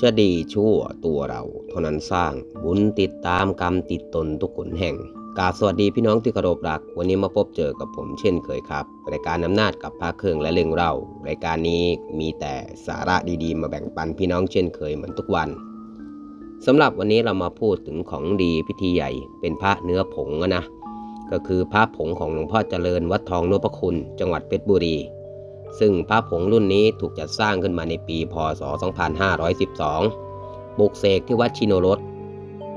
จะดีชั่วตัวเรา เท่านั้นสร้างบุญติดตามกรรมติดตนทุกคนแห่งกาบสวัสดีพี่น้องที่เคารพรัก วันนี้มาพบเจอกับผมเช่นเคยครับ รายการอำนาจกับพระเครื่องและเรื่องเล่ารายการนี้มีแต่สาระดีๆ มาแบ่งปันพี่น้องเช่นเคยเหมือนทุกวันสำหรับวันนี้เรามาพูดถึงของดีพิธีใหญ่ เป็นพระเนื้อผงนะ ก็คือพระผงของหลวงพ่อเจริญวัดทองนพคุณ จังหวัดเพชรบุรี ซึ่งพระผงรุ่นนี้ถูกจัดสร้างขึ้นมาในปีพศ 2512 ปลูกเสกที่วัดชิโนรส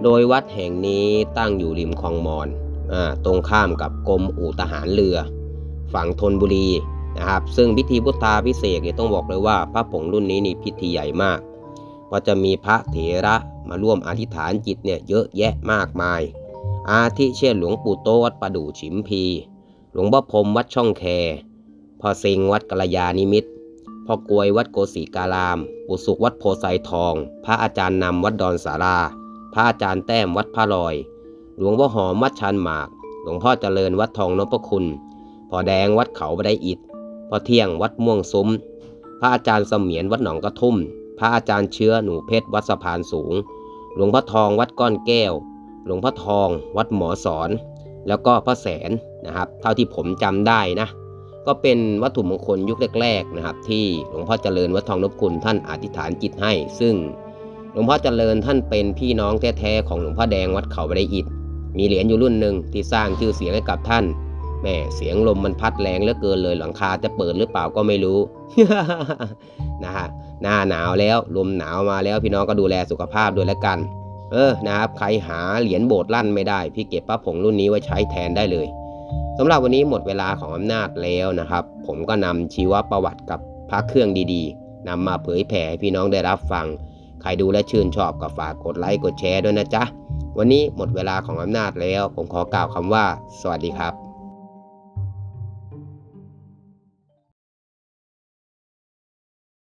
โดยวัดแห่งนี้ตั้งอยู่ริมคลองมอนอตรงข้ามกับกรมอู่ทหารเรือ ฝั่งธนบุรีนะครับ ซึ่งพิธีพุทธาพิเศษเนี่ยต้องบอกเลยว่าพระผงรุ่นนี้นี่พิธีใหญ่มาก เพราะจะมีพระเถระมาร่วมอธิษฐานจิตเนี่ยเยอะแยะมากมาย อาทิเช่นหลวงปู่โตวัดประดู่ฉิมพี หลวงพ่อพรมวัดช่องแค พ่อเซงวัดกัลยาณิมิตรพ่อกวยวัดโกศิการาม ปู่สุขวัดโพไซทอง พระอาจารย์นำวัดดอนสาราพระอาจารย์แต้มวัดพระลอย หลวงพ่อหอมวัดชันหมาก หลวงพ่อเจริญวัดทองนพคุณพ่อแดงวัดเขาบัไดอิฐพ่อเที่ยงวัดม่วงซุ้ม พระอาจารย์เสมียนวัดหนองกระทุ่ม พระอาจารย์เชื้อหนูเพชรวัดสะพานสูง หลวงพ่อทองวัดก้อนแก้ว หลวงพ่อทอง วัดหมอสอน แล้วก็พระแสนนะครับ เท่าที่ผมจำได้นะ ก็เป็นวัตถุมงคลยุคแรกๆนะครับ ที่หลวงพ่อเจริญวัดทองนพคุณท่านอธิษฐานจิตให้ ซึ่งหลวงพ่อเจริญท่านเป็นพี่น้องแท้ๆของหลวงพ่อแดงวัดเขาบันไดอิฐมีเหรียญอยู่รุ่นหนึ่งที่สร้างชื่อเสียงให้กับท่านแม่เสียงลมมันพัดแรงเหลือเกินเลยหลังคาจะเปิดหรือเปล่าก็ไม่รู้นะฮะหน้าหนาวแล้วลมหนาวมาแล้วพี่น้องก็ดูแลสุขภาพด้วยแล้วกัน เออนะครับใครหาเหรียญโบสถ์ลั่นไม่ได้ พี่เก็บพระผงรุ่นนี้ไว้ใช้แทนได้เลย สำหรับวันนี้หมดเวลาของอำนาจแล้วนะครับ ผมก็นำชีวประวัติกับพระเครื่องดีๆนำมาเผยแผ่ให้พี่น้องได้รับฟัง ใครดูและชื่นชอบก็ฝากกดไลค์กดแชร์ด้วยนะจ๊ะ วันนี้หมดเวลาของอำนาจแล้ว ผมขอกล่าวคำว่า สวัสดีครับ